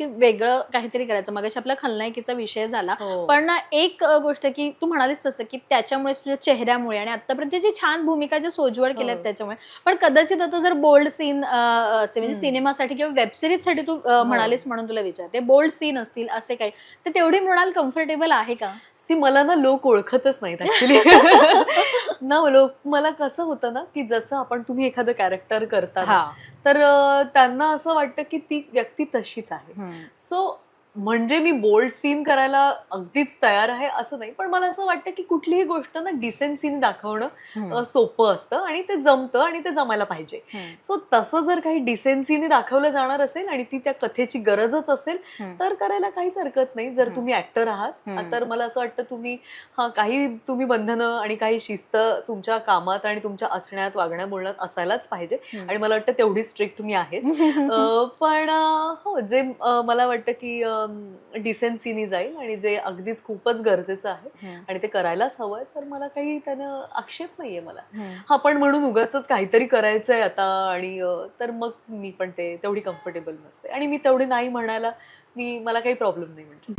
की वेगळं काहीतरी करायचं. मग आपला खलनायकीचा विषय झाला. हो. पण ना एक गोष्ट की तू म्हणालीस तसं की त्याच्यामुळे तुझ्या चेहऱ्यामुळे आणि आतापर्यंत जी छान भूमिका ज्या सोजवळ केल्यात हो. त्याच्यामुळे. पण कदाचित आता जर बोल्ड सीन असे म्हणजे. सिनेमासाठी किंवा वेब सिरीजसाठी तू अ, म्हणालीस म्हणून तुला विचारते. बोल्ड सीन असतील असे काही. तर तेवढी मृणाल कम्फर्टेबल आहे का? सी मला ना लोक ओळखतच नाहीत ऍक्च्युली ना लोक मला कसं होतं ना की जसं आपण तुम्ही एखादं कॅरेक्टर करता तर त्यांना असं वाटतं की ती व्यक्ती तशीच आहे. सो म्हणजे मी बोल्ड सीन करायला अगदीच तयार आहे असं नाही पण मला असं वाटतं की कुठलीही गोष्ट ना डिसेन्सीने दाखवणं सोपं असतं आणि ते जमतं आणि ते जमायला पाहिजे. सो तसं जर काही डिसेन्सीने दाखवलं जाणार असेल आणि ती त्या कथेची गरजच असेल तर करायला काहीच हरकत नाही. जर. तुम्ही ऍक्टर आहात. तर मला असं वाटतं तुम्ही हा काही तुम्ही बंधनं आणि काही शिस्त तुमच्या कामात आणि तुमच्या असण्यात वागण्या बोलण्यात असायलाच पाहिजे आणि मला वाटतं तेवढी स्ट्रिक्ट तुम्ही आहेच. अं, पण हो जे मला वाटतं की डिसेन्सीनी जाईल आणि जे अगदीच खूपच गरजेचं आहे आणि ते करायलाच हवंय तर मला काही त्यानं आक्षेप नाहीये मला. हा पण म्हणून उगाच काहीतरी करायचंय आता आणि तर मग मी पण ते तेवढी कम्फर्टेबल नसते. आणि मी तेवढी नाही म्हणायला मी मला काही प्रॉब्लेम नाही म्हणजे